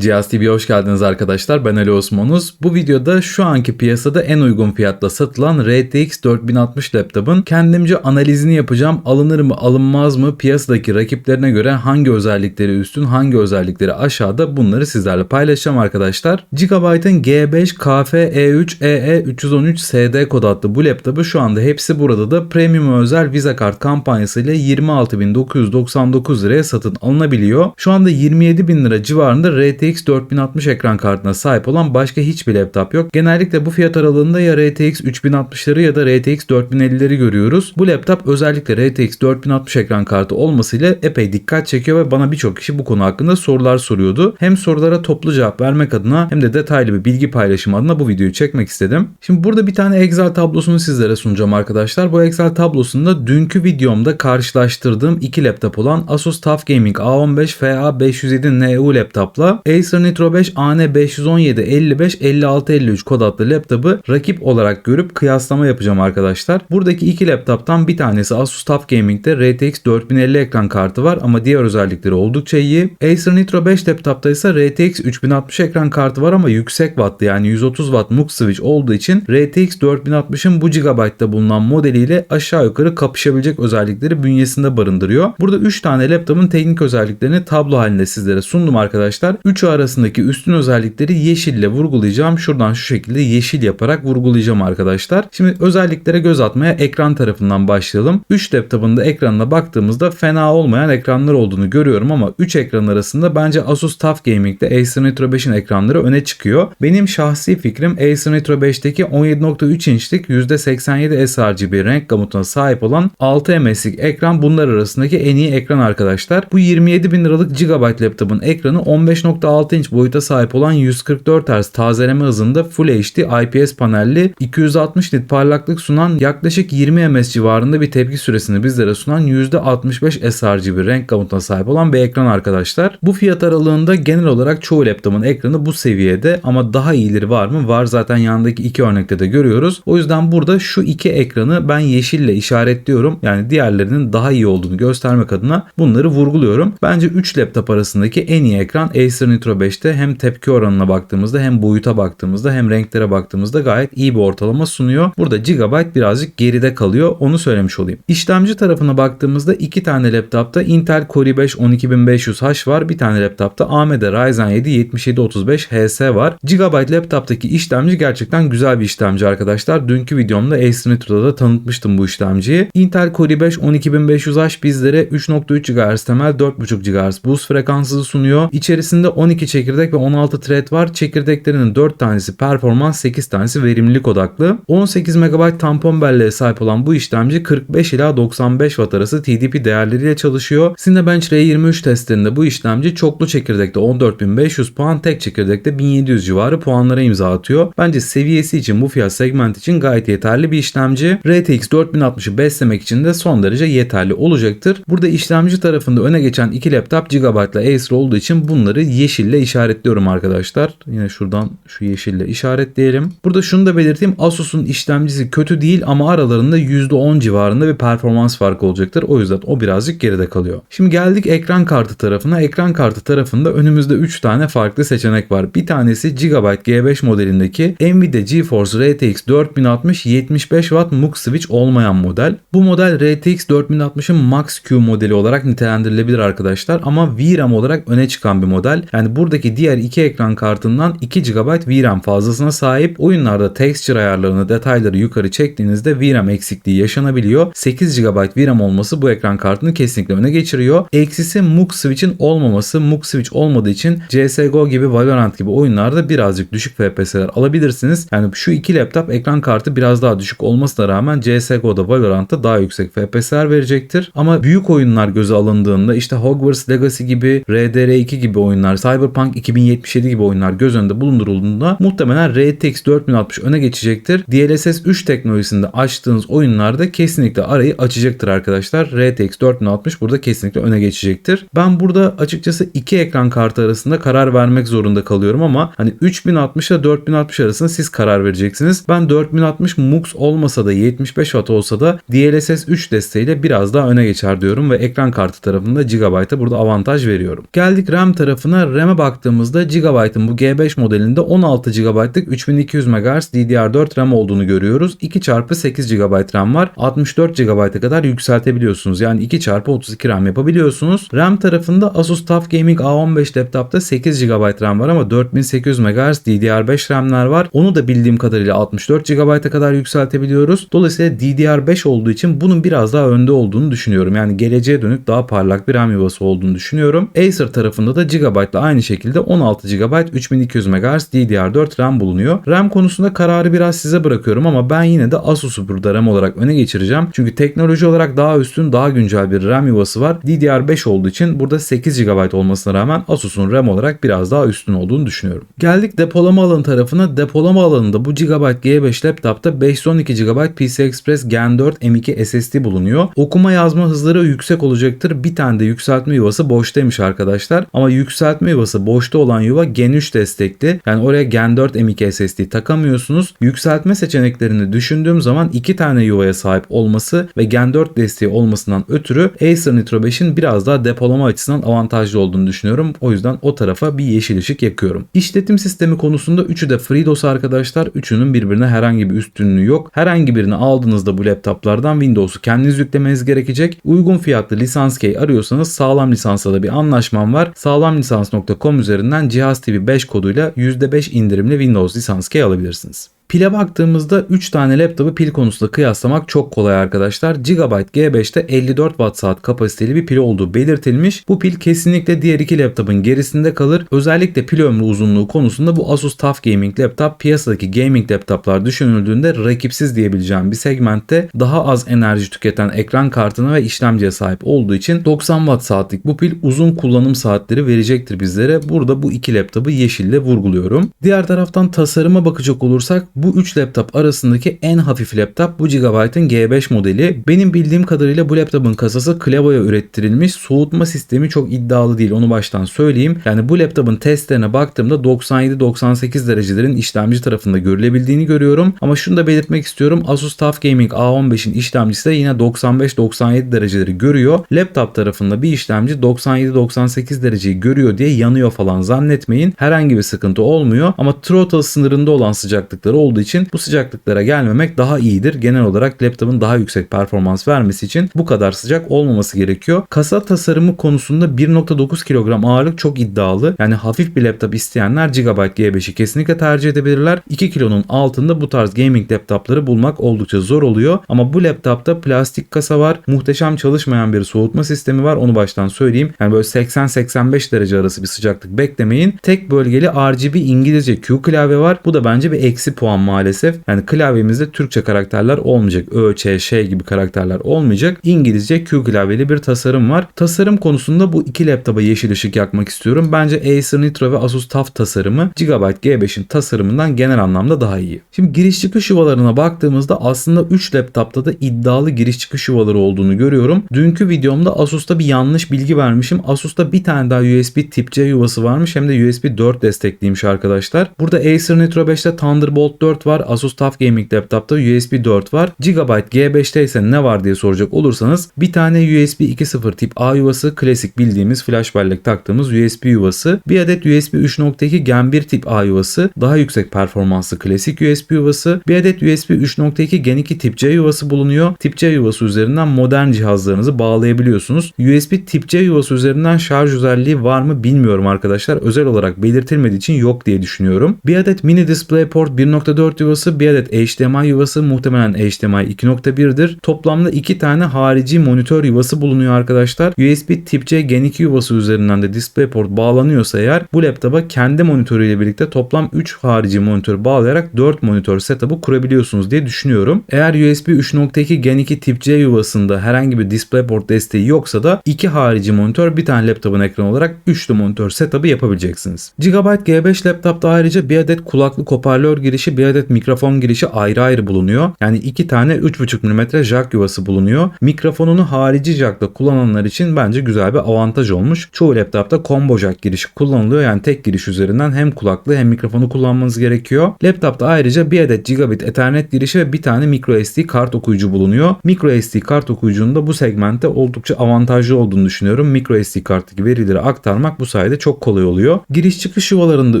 Cihaz TV'ye hoş geldiniz arkadaşlar. Ben Ali Osmanuz. Bu videoda şu anki piyasada en uygun fiyatla satılan RTX 4060 laptopun kendimce analizini yapacağım. Alınır mı alınmaz mı piyasadaki rakiplerine göre hangi özellikleri üstün hangi özellikleri aşağıda bunları sizlerle paylaşacağım arkadaşlar. Gigabyte'ın G5 KF E3 EE 313 SD kod adlı bu laptopu şu anda hepsi burada da premium özel Visa kart kampanyası ile 26.999 liraya satın alınabiliyor. Şu anda 27.000 lira civarında RTX RTX 4060 ekran kartına sahip olan başka hiçbir laptop yok. Genellikle bu fiyat aralığında ya RTX 3060'ları ya da RTX 4050'leri görüyoruz. Bu laptop özellikle RTX 4060 ekran kartı olmasıyla epey dikkat çekiyor ve bana birçok kişi bu konu hakkında sorular soruyordu. Hem sorulara toplu cevap vermek adına hem de detaylı bir bilgi paylaşımı adına bu videoyu çekmek istedim. Şimdi burada bir tane Excel tablosunu sizlere sunacağım arkadaşlar. Bu Excel tablosunda dünkü videomda karşılaştırdığım iki laptop olan Asus TUF Gaming A15 FA507 NU laptopla Acer Nitro 5 AN517 55 56 53 kod adlı laptopu rakip olarak görüp kıyaslama yapacağım arkadaşlar. Buradaki iki laptoptan bir tanesi Asus TUF Gaming'de RTX 4050 ekran kartı var ama diğer özellikleri oldukça iyi. Acer Nitro 5 laptopta ise RTX 3060 ekran kartı var ama yüksek wattlı yani 130 watt MUX switch olduğu için RTX 4060'ın bu gigabaytta bulunan modeliyle aşağı yukarı kapışabilecek özellikleri bünyesinde barındırıyor. Burada 3 tane laptopun teknik özelliklerini tablo halinde sizlere sundum arkadaşlar. 3'ü arasındaki üstün özellikleri yeşille vurgulayacağım. Şuradan şu şekilde yeşil yaparak vurgulayacağım arkadaşlar. Şimdi özelliklere göz atmaya ekran tarafından başlayalım. 3 laptopun da ekranına baktığımızda fena olmayan ekranlar olduğunu görüyorum ama 3 ekran arasında bence Asus TUF Gaming'de Acer Nitro 5'in ekranları öne çıkıyor. Benim şahsi fikrim Acer Nitro 5'teki 17.3 inçlik %87 sRGB renk gamutuna sahip olan 6 ms'lik ekran bunlar arasındaki en iyi ekran arkadaşlar. Bu 27 bin liralık GB laptopun ekranı 15.6 inç boyuta sahip olan 144 Hz tazeleme hızında Full HD IPS panelli 260 nit parlaklık sunan yaklaşık 20 ms civarında bir tepki süresini bizlere sunan %65 sRGB renk gamutuna sahip olan bir ekran arkadaşlar. Bu fiyat aralığında genel olarak çoğu laptopun ekranı bu seviyede ama daha iyileri var mı? Var zaten yandaki iki örnekte de görüyoruz. O yüzden burada şu iki ekranı ben yeşille işaretliyorum. Yani diğerlerinin daha iyi olduğunu göstermek adına bunları vurguluyorum. Bence 3 laptop arasındaki en iyi ekran Acer Nitro 5'te hem tepki oranına baktığımızda hem boyuta baktığımızda hem renklere baktığımızda gayet iyi bir ortalama sunuyor. Burada Gigabyte birazcık geride kalıyor. Onu söylemiş olayım. İşlemci tarafına baktığımızda iki tane laptopta Intel Core i5 12500H var. Bir tane laptopta AMD Ryzen 7 7735 HS var. Gigabyte laptoptaki işlemci gerçekten güzel bir işlemci arkadaşlar. Dünkü videomda Acer Nitro'da da tanıtmıştım bu işlemciyi. Intel Core i5 12500H bizlere 3.3 GHz temel 4.5 GHz boost frekansı sunuyor. İçerisinde 12 çekirdek ve 16 thread var. Çekirdeklerinin 4 tanesi performans, 8 tanesi verimlilik odaklı. 18 MB tampon belleğe sahip olan bu işlemci 45 ila 95 Watt arası TDP değerleriyle çalışıyor. Cinebench R23 testlerinde bu işlemci çoklu çekirdekte 14.500 puan, tek çekirdekte 1700 civarı puanlara imza atıyor. Bence seviyesi için bu fiyat segment için gayet yeterli bir işlemci. RTX 4060'ı beslemek için de son derece yeterli olacaktır. Burada işlemci tarafında öne geçen iki laptop Gigabyte ile Acer olduğu için bunları yeşille işaretliyorum arkadaşlar. Yine şuradan şu yeşille işaretleyelim. Burada şunu da belirteyim. Asus'un işlemcisi kötü değil ama aralarında %10 civarında bir performans farkı olacaktır. O yüzden o birazcık geride kalıyor. Şimdi geldik ekran kartı tarafına. Ekran kartı tarafında önümüzde 3 tane farklı seçenek var. Bir tanesi Gigabyte G5 modelindeki Nvidia GeForce RTX 4060 75 Watt MUX switch olmayan model. Bu model RTX 4060'ın Max Q modeli olarak nitelendirilebilir arkadaşlar ama VRAM olarak öne çıkan bir model. Yani buradaki diğer iki ekran kartından 2 GB VRAM fazlasına sahip. Oyunlarda texture ayarlarını detayları yukarı çektiğinizde VRAM eksikliği yaşanabiliyor. 8 GB VRAM olması bu ekran kartını kesinlikle öne geçiriyor. Eksisi MUX switch'in olmaması. MUX switch olmadığı için CSGO gibi Valorant gibi oyunlarda birazcık düşük FPS'ler alabilirsiniz. Yani şu iki laptop ekran kartı biraz daha düşük olmasına rağmen CSGO'da Valorant'ta daha yüksek FPS'ler verecektir. Ama büyük oyunlar göze alındığında işte Hogwarts Legacy gibi RDR2 gibi oyunlar, Cyberpunk 2077 gibi oyunlar göz önünde bulundurulduğunda muhtemelen RTX 4060 öne geçecektir. DLSS 3 teknolojisinde açtığınız oyunlarda kesinlikle arayı açacaktır arkadaşlar. RTX 4060 burada kesinlikle öne geçecektir. Ben burada açıkçası iki ekran kartı arasında karar vermek zorunda kalıyorum ama hani 3060 ile 4060 arasında siz karar vereceksiniz. Ben 4060 MUX olmasa da 75 Watt olsa da DLSS 3 desteğiyle biraz daha öne geçer diyorum ve ekran kartı tarafında Gigabyte'a burada avantaj veriyorum. Geldik RAM tarafına. RAM RAM'e baktığımızda Gigabyte'ın bu G5 modelinde 16 GB'lık 3200 MHz DDR4 RAM olduğunu görüyoruz. 2 çarpı 8 GB RAM var. 64 GB'a kadar yükseltebiliyorsunuz. Yani 2 çarpı 32 RAM yapabiliyorsunuz. RAM tarafında Asus TUF Gaming A15 laptopta 8 GB RAM var ama 4800 MHz DDR5 RAM'ler var. Onu da bildiğim kadarıyla 64 GB'a kadar yükseltebiliyoruz. Dolayısıyla DDR5 olduğu için bunun biraz daha önde olduğunu düşünüyorum. Yani geleceğe dönük daha parlak bir RAM yuvası olduğunu düşünüyorum. Acer tarafında da Gigabyte'la aynı şekilde 16 GB 3200 MHz DDR4 RAM bulunuyor. RAM konusunda kararı biraz size bırakıyorum ama ben yine de Asus'u burada RAM olarak öne geçireceğim. Çünkü teknoloji olarak daha üstün, daha güncel bir RAM yuvası var. DDR5 olduğu için burada 8 GB olmasına rağmen Asus'un RAM olarak biraz daha üstün olduğunu düşünüyorum. Geldik depolama alanı tarafına. Depolama alanında bu Gigabyte G5 laptopta 512 GB PCI Express Gen 4 M2 SSD bulunuyor. Okuma yazma hızları yüksek olacaktır. Bir tane de yükseltme yuvası boştaymış arkadaşlar. Ama yükseltme yuvası boşta olan yuva Gen 3 destekli. Yani oraya Gen 4 M2 SSD takamıyorsunuz. Yükseltme seçeneklerini düşündüğüm zaman iki tane yuvaya sahip olması ve Gen 4 desteği olmasından ötürü Acer Nitro 5'in biraz daha depolama açısından avantajlı olduğunu düşünüyorum. O yüzden o tarafa bir yeşil ışık yakıyorum. İşletim sistemi konusunda üçü de FreeDOS arkadaşlar. Üçünün birbirine herhangi bir üstünlüğü yok. Herhangi birini aldığınızda bu laptoplardan Windows'u kendiniz yüklemeniz gerekecek. Uygun fiyatlı lisans key arıyorsanız sağlam lisansla da bir anlaşmam var. Sağlamlisans.com üzerinden Cihaz TV 5 koduyla %5 indirimli Windows lisans key alabilirsiniz. Pile baktığımızda 3 tane laptopu pil konusunda kıyaslamak çok kolay arkadaşlar. Gigabyte G5'te 54 Watt saat kapasiteli bir pil olduğu belirtilmiş. Bu pil kesinlikle diğer iki laptopun gerisinde kalır. Özellikle pil ömrü uzunluğu konusunda bu Asus TUF Gaming laptop piyasadaki gaming laptoplar düşünüldüğünde rakipsiz diyebileceğim bir segmentte daha az enerji tüketen ekran kartına ve işlemciye sahip olduğu için 90 Watt saatlik bu pil uzun kullanım saatleri verecektir bizlere. Burada bu iki laptopu yeşille vurguluyorum. Diğer taraftan tasarıma bakacak olursak bu 3 laptop arasındaki en hafif laptop bu Gigabyte'ın G5 modeli. Benim bildiğim kadarıyla bu laptopun kasası Clevo'ya ürettirilmiş. Soğutma sistemi çok iddialı değil onu baştan söyleyeyim. Yani bu laptopun testlerine baktığımda 97-98 derecelerin işlemci tarafında görülebildiğini görüyorum. Ama şunu da belirtmek istiyorum. Asus TUF Gaming A15'in işlemcisi de yine 95-97 dereceleri görüyor. Laptop tarafında bir işlemci 97-98 dereceyi görüyor diye yanıyor falan zannetmeyin. Herhangi bir sıkıntı olmuyor. Ama throttle sınırında olan sıcaklıkları olduğu için bu sıcaklıklara gelmemek daha iyidir. Genel olarak laptopun daha yüksek performans vermesi için bu kadar sıcak olmaması gerekiyor. Kasa tasarımı konusunda 1.9 kilogram ağırlık çok iddialı. Yani hafif bir laptop isteyenler Gigabyte G5'i kesinlikle tercih edebilirler. 2 kilonun altında bu tarz gaming laptopları bulmak oldukça zor oluyor. Ama bu laptopta plastik kasa var. Muhteşem çalışmayan bir soğutma sistemi var. Onu baştan söyleyeyim. Yani böyle 80-85 derece arası bir sıcaklık beklemeyin. Tek bölgeli RGB İngilizce Q klavye var. Bu da bence bir eksi puan maalesef. Yani klavyemizde Türkçe karakterler olmayacak. Ö, Ç, Ş gibi karakterler olmayacak. İngilizce Q klavyeli bir tasarım var. Tasarım konusunda bu iki laptopa yeşil ışık yakmak istiyorum. Bence Acer Nitro ve Asus TUF tasarımı Gigabyte G5'in tasarımından genel anlamda daha iyi. Şimdi giriş çıkış yuvalarına baktığımızda aslında 3 laptopta da iddialı giriş çıkış yuvaları olduğunu görüyorum. Dünkü videomda Asus'ta bir yanlış bilgi vermişim. Asus'ta bir tane daha USB tip C yuvası varmış hem de USB 4 destekliymiş arkadaşlar. Burada Acer Nitro 5'te Thunderbolt 4 var. Asus TUF Gaming laptopta USB 4 var. Gigabyte G5'te ise ne var diye soracak olursanız bir tane USB 2.0 tip A yuvası klasik bildiğimiz flash bellek taktığımız USB yuvası. Bir adet USB 3.2 Gen 1 tip A yuvası. Daha yüksek performanslı klasik USB yuvası. Bir adet USB 3.2 Gen 2 tip C yuvası bulunuyor. Tip C yuvası üzerinden modern cihazlarınızı bağlayabiliyorsunuz. USB tip C yuvası üzerinden şarj özelliği var mı bilmiyorum arkadaşlar. Özel olarak belirtilmediği için yok diye düşünüyorum. Bir adet mini DisplayPort 1.4 yuvası, bir adet HDMI yuvası muhtemelen HDMI 2.1'dir. Toplamda iki tane harici monitör yuvası bulunuyor arkadaşlar. USB tip C Gen 2 yuvası üzerinden de DisplayPort bağlanıyorsa eğer bu laptopa kendi monitörüyle birlikte toplam 3 harici monitör bağlayarak 4 monitör setup'ı kurabiliyorsunuz diye düşünüyorum. Eğer USB 3.2 Gen 2 tip C yuvasında herhangi bir DisplayPort desteği yoksa da iki harici monitör bir tane laptopun ekranı olarak üçlü monitör setup'ı yapabileceksiniz. Gigabyte G5 laptopta ayrıca bir adet kulaklık hoparlör girişi bir bir adet mikrofon girişi ayrı ayrı bulunuyor. Yani iki tane 3.5 mm jack yuvası bulunuyor. Mikrofonunu harici jackla kullananlar için bence güzel bir avantaj olmuş. Çoğu laptopta combo jack girişi kullanılıyor. Yani tek giriş üzerinden hem kulaklığı hem mikrofonu kullanmanız gerekiyor. Laptopta ayrıca bir adet gigabit ethernet girişi ve bir tane micro SD kart okuyucu bulunuyor. Micro SD kart okuyucunun da bu segmentte oldukça avantajlı olduğunu düşünüyorum. Micro SD karttaki verileri aktarmak bu sayede çok kolay oluyor. Giriş çıkış yuvalarında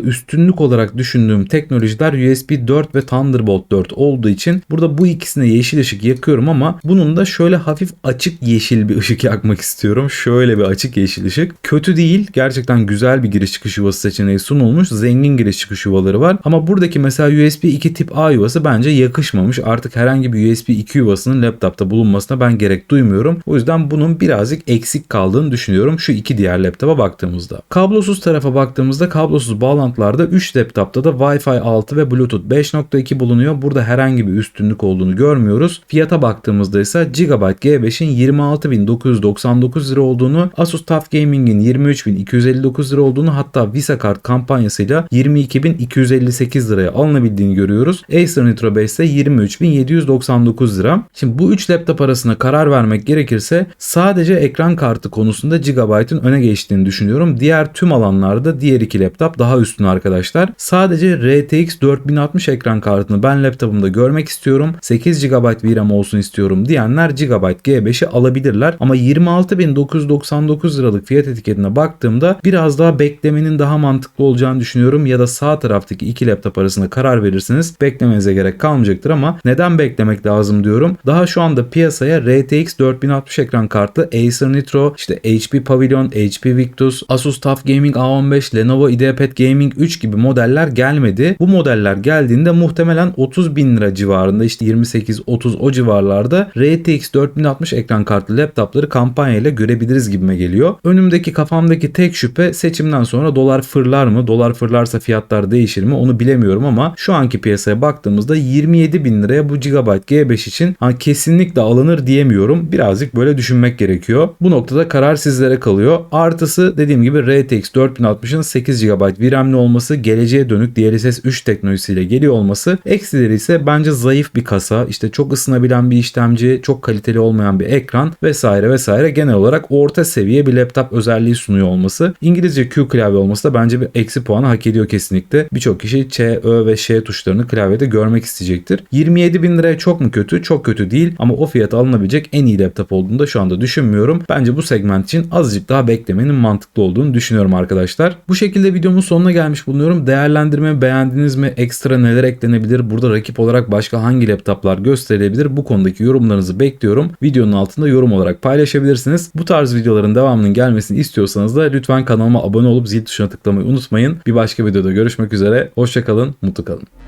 üstünlük olarak düşündüğüm teknolojiler USB 4 ve Thunderbolt 4 olduğu için burada bu ikisine yeşil ışık yakıyorum ama bunun da şöyle hafif açık yeşil bir ışık yakmak istiyorum. Şöyle bir açık yeşil ışık. Kötü değil. Gerçekten güzel bir giriş çıkış yuvası seçeneği sunulmuş. Zengin giriş çıkış yuvaları var. Ama buradaki mesela USB 2 tip A yuvası bence yakışmamış. Artık herhangi bir USB 2 yuvasının laptopta bulunmasına ben gerek duymuyorum. O yüzden bunun birazcık eksik kaldığını düşünüyorum şu iki diğer laptopa baktığımızda. Kablosuz tarafa baktığımızda kablosuz bağlantılarda 3 laptopta da Wi-Fi 6 ve Bluetooth 5.2 bulunuyor. Burada herhangi bir üstünlük olduğunu görmüyoruz. Fiyata baktığımızda ise Gigabyte G5'in 26.999 lira olduğunu, Asus TUF Gaming'in 23.259 lira olduğunu hatta Visa kart kampanyasıyla 22.258 liraya alınabildiğini görüyoruz. Acer Nitro 5 ise 23.799 lira. Şimdi bu 3 laptop arasında karar vermek gerekirse sadece ekran kartı konusunda Gigabyte'ın öne geçtiğini düşünüyorum. Diğer tüm alanlarda diğer iki laptop daha üstün arkadaşlar. Sadece RTX 4060 ekran kartını ben laptopumda görmek istiyorum. 8 GB VRAM olsun istiyorum diyenler Gigabyte G5'i alabilirler. Ama 26.999 liralık fiyat etiketine baktığımda biraz daha beklemenin daha mantıklı olacağını düşünüyorum. Ya da sağ taraftaki iki laptop arasında karar verirsiniz. Beklemenize gerek kalmayacaktır ama neden beklemek lazım diyorum. Daha şu anda piyasaya RTX 4060 ekran kartlı Acer Nitro, işte HP Pavilion, HP Victus, Asus TUF Gaming A15, Lenovo IdeaPad Gaming 3 gibi modeller gelmedi. Bu modeller geldiğinde muhtemelen 30 bin lira civarında işte 28-30 o civarlarda RTX 4060 ekran kartlı laptopları kampanyayla görebiliriz gibime geliyor. Önümdeki kafamdaki tek şüphe seçimden sonra dolar fırlar mı? Dolar fırlarsa fiyatlar değişir mi? Onu bilemiyorum ama şu anki piyasaya baktığımızda 27 bin liraya bu Gigabyte G5 için ha, kesinlikle alınır diyemiyorum. Birazcık böyle düşünmek gerekiyor. Bu noktada karar sizlere kalıyor. Artısı dediğim gibi RTX 4060'ın 8 GB VRAM'li olması, geleceğe dönük DLSS 3 teknolojisiyle geliyor olması. Eksileri ise bence zayıf bir kasa, işte çok ısınabilen bir işlemci, çok kaliteli olmayan bir ekran vesaire vesaire genel olarak orta seviye bir laptop özelliği sunuyor olması. İngilizce Q klavye olması da bence bir eksi puanı hak ediyor kesinlikle. Birçok kişi Ç, Ö ve Ş tuşlarını klavyede görmek isteyecektir. 27 bin liraya çok mu kötü? Çok kötü değil ama o fiyata alınabilecek en iyi laptop olduğunu da şu anda düşünmüyorum. Bence bu segment için azıcık daha beklemenin mantıklı olduğunu düşünüyorum arkadaşlar. Bu şekilde videomun sonuna gelmiş bulunuyorum. Değerlendirme beğendiniz mi? Ekstra neler eklenebilir? Burada rakip olarak başka hangi laptoplar gösterilebilir? Bu konudaki yorumlarınızı bekliyorum. Videonun altında yorum olarak paylaşabilirsiniz. Bu tarz videoların devamının gelmesini istiyorsanız da lütfen kanalıma abone olup zil tuşuna tıklamayı unutmayın. Bir başka videoda görüşmek üzere. Hoşçakalın, mutlu kalın.